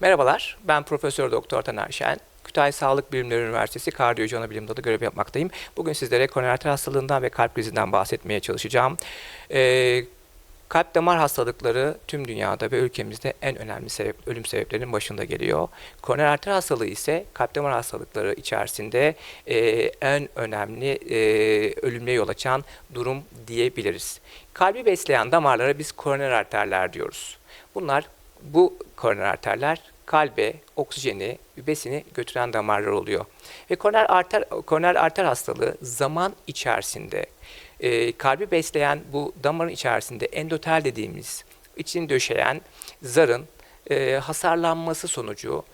Merhabalar, ben Profesör Doktor Taner Şen. Kütahya Sağlık Bilimleri Üniversitesi Kardiyoloji Anabilim Dalı görev yapmaktayım. Bugün sizlere koroner arter hastalığından ve kalp krizinden bahsetmeye çalışacağım. Ee, kalp damar hastalıkları tüm dünyada ve ülkemizde en önemli sebep, ölüm sebeplerinin başında geliyor. Koroner arter hastalığı ise kalp damar hastalıkları içerisinde e, en önemli e, ölümle yol açan durum diyebiliriz. Kalbi besleyen damarlara biz koroner arterler diyoruz. Bunlar bu koroner arterler kalbe oksijeni, besini götüren damarlar oluyor. Ve koroner arter koroner arter hastalığı zaman içerisinde e, kalbi besleyen bu damarın içerisinde endotel dediğimiz içini döşeyen zarın e, hasarlanması sonucu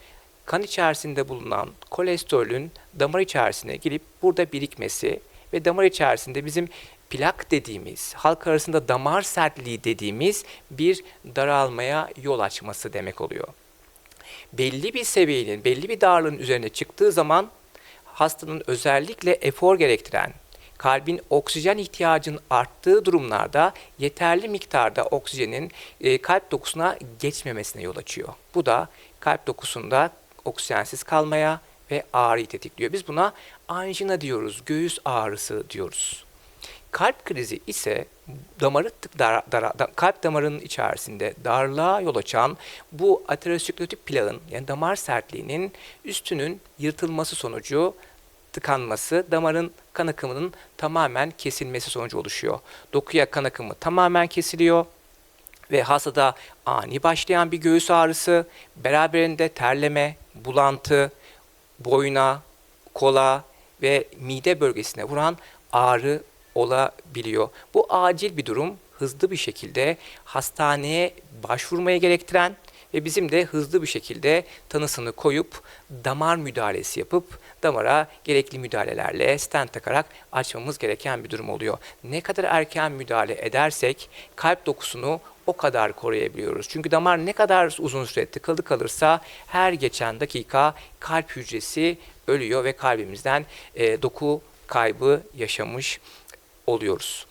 kan içerisinde bulunan kolesterolün damar içerisine girip burada birikmesi ve damar içerisinde bizim plak dediğimiz, halk arasında damar sertliği dediğimiz bir daralmaya yol açması demek oluyor. Belli bir seviyenin, belli bir darlığın üzerine çıktığı zaman hastanın özellikle efor gerektiren, kalbin oksijen ihtiyacının arttığı durumlarda yeterli miktarda oksijenin e, kalp dokusuna geçmemesine yol açıyor. Bu da kalp dokusunda oksijensiz kalmaya ve ağrıyı tetikliyor. Biz buna anjina diyoruz, göğüs ağrısı diyoruz. Kalp krizi ise damarı tık dar, dar- da- kalp damarının içerisinde darlığa yol açan bu aterosklerotik plağın yani damar sertliğinin üstünün yırtılması sonucu tıkanması, damarın kan akımının tamamen kesilmesi sonucu oluşuyor. Dokuya kan akımı tamamen kesiliyor ve hastada ani başlayan bir göğüs ağrısı, beraberinde terleme, bulantı, boyuna, kola ve mide bölgesine vuran ağrı olabiliyor. Bu acil bir durum hızlı bir şekilde hastaneye başvurmaya gerektiren ve bizim de hızlı bir şekilde tanısını koyup damar müdahalesi yapıp damara gerekli müdahalelerle stent takarak açmamız gereken bir durum oluyor. Ne kadar erken müdahale edersek kalp dokusunu o kadar koruyabiliyoruz. Çünkü damar ne kadar uzun süre tıkalı kalırsa her geçen dakika kalp hücresi ölüyor ve kalbimizden e, doku kaybı yaşamış oluyoruz.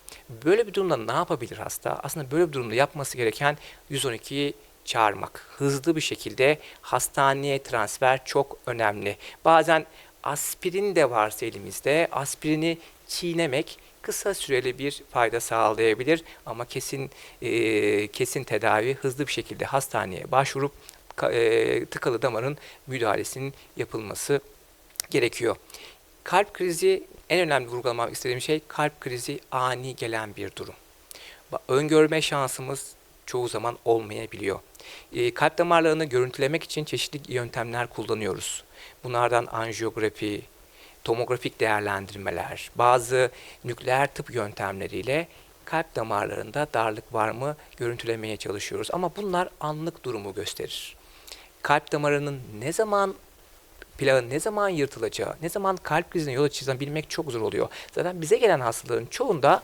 Böyle bir durumda ne yapabilir hasta? Aslında böyle bir durumda yapması gereken 112'yi çağırmak. Hızlı bir şekilde hastaneye transfer çok önemli. Bazen aspirin de varsa elimizde aspirini çiğnemek kısa süreli bir fayda sağlayabilir ama kesin e, kesin tedavi hızlı bir şekilde hastaneye başvurup e, tıkalı damarın müdahalesinin yapılması gerekiyor. Kalp krizi en önemli vurgulamak istediğim şey kalp krizi ani gelen bir durum. Öngörme şansımız çoğu zaman olmayabiliyor. E, kalp damarlarını görüntülemek için çeşitli yöntemler kullanıyoruz. Bunlardan anjiyografi, tomografik değerlendirmeler, bazı nükleer tıp yöntemleriyle kalp damarlarında darlık var mı görüntülemeye çalışıyoruz. Ama bunlar anlık durumu gösterir. Kalp damarının ne zaman plağın ne zaman yırtılacağı, ne zaman kalp krizine yol açacağını bilmek çok zor oluyor. Zaten bize gelen hastaların çoğunda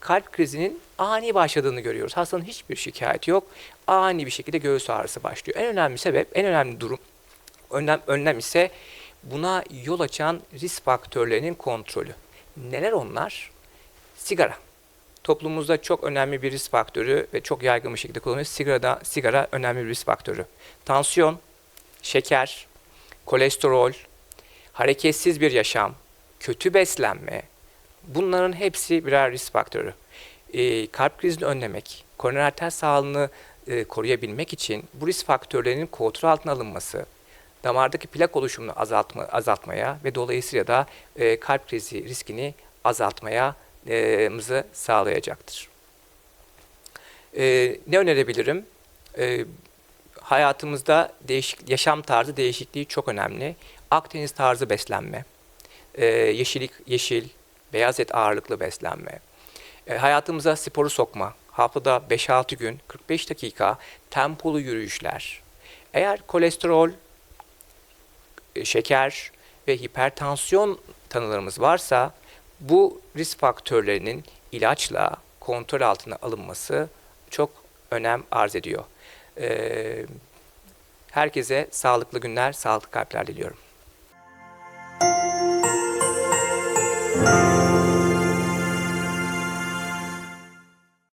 kalp krizinin ani başladığını görüyoruz. Hastanın hiçbir şikayeti yok. Ani bir şekilde göğüs ağrısı başlıyor. En önemli sebep, en önemli durum, önlem, önlem ise buna yol açan risk faktörlerinin kontrolü. Neler onlar? Sigara. Toplumumuzda çok önemli bir risk faktörü ve çok yaygın bir şekilde kullanılıyor. Sigara, sigara önemli bir risk faktörü. Tansiyon, şeker, kolesterol, hareketsiz bir yaşam, kötü beslenme bunların hepsi birer risk faktörü. Ee, kalp krizini önlemek, koroner arter sağlığını e, koruyabilmek için bu risk faktörlerinin kontrol altına alınması, damardaki plak oluşumunu azaltma, azaltmaya ve dolayısıyla da e, kalp krizi riskini azaltmaya e, sağlayacaktır. E, ne önerebilirim? E, hayatımızda değişik yaşam tarzı değişikliği çok önemli. Akdeniz tarzı beslenme, e, yeşillik, yeşil, beyaz et ağırlıklı beslenme, e, hayatımıza sporu sokma, haftada 5-6 gün, 45 dakika tempolu yürüyüşler. Eğer kolesterol, e, şeker ve hipertansiyon tanılarımız varsa bu risk faktörlerinin ilaçla kontrol altına alınması çok önem arz ediyor. Ee, herkese sağlıklı günler, sağlıklı kalpler diliyorum.